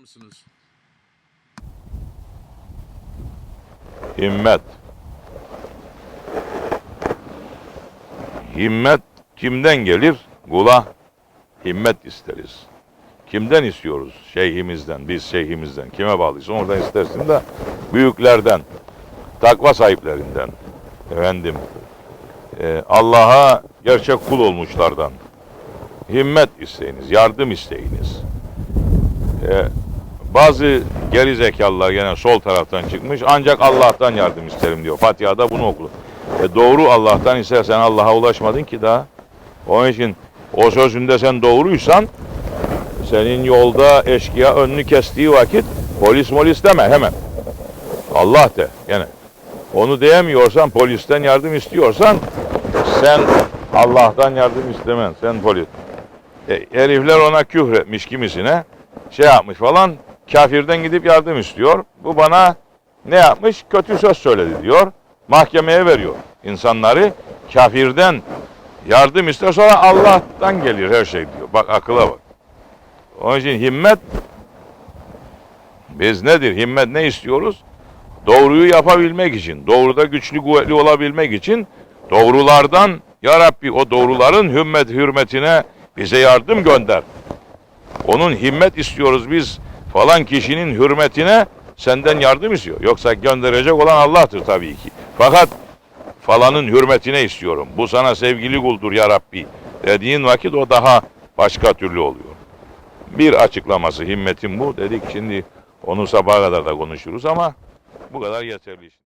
mısınız? Himmet. Himmet kimden gelir? Kula himmet isteriz. Kimden istiyoruz? Şeyhimizden, biz şeyhimizden. Kime bağlıysa oradan istersin de büyüklerden, takva sahiplerinden, efendim, e, Allah'a gerçek kul olmuşlardan. Himmet isteyiniz, yardım isteyiniz. E, bazı geri zekalılar gene sol taraftan çıkmış. Ancak Allah'tan yardım isterim diyor. Fatiha'da bunu oku. E doğru Allah'tan istersen Allah'a ulaşmadın ki daha. Onun için o sözünde sen doğruysan senin yolda eşkıya önünü kestiği vakit polis molis deme hemen. Allah de gene. Onu diyemiyorsan polisten yardım istiyorsan sen Allah'tan yardım istemen. Sen polis. E, herifler ona küfretmiş kimisine şey yapmış falan kafirden gidip yardım istiyor. Bu bana ne yapmış? Kötü söz söyledi diyor. Mahkemeye veriyor insanları. Kafirden yardım ister sonra Allah'tan gelir her şey diyor. Bak akıla bak. Onun için himmet biz nedir? Himmet ne istiyoruz? Doğruyu yapabilmek için, doğruda güçlü kuvvetli olabilmek için doğrulardan Ya Rabbi o doğruların hümmet hürmetine bize yardım gönder. Onun himmet istiyoruz biz falan kişinin hürmetine senden yardım istiyor. Yoksa gönderecek olan Allah'tır tabii ki. Fakat falanın hürmetine istiyorum. Bu sana sevgili kuldur ya Rabbi dediğin vakit o daha başka türlü oluyor. Bir açıklaması himmetin bu dedik şimdi onu sabaha kadar da konuşuruz ama bu kadar yeterli.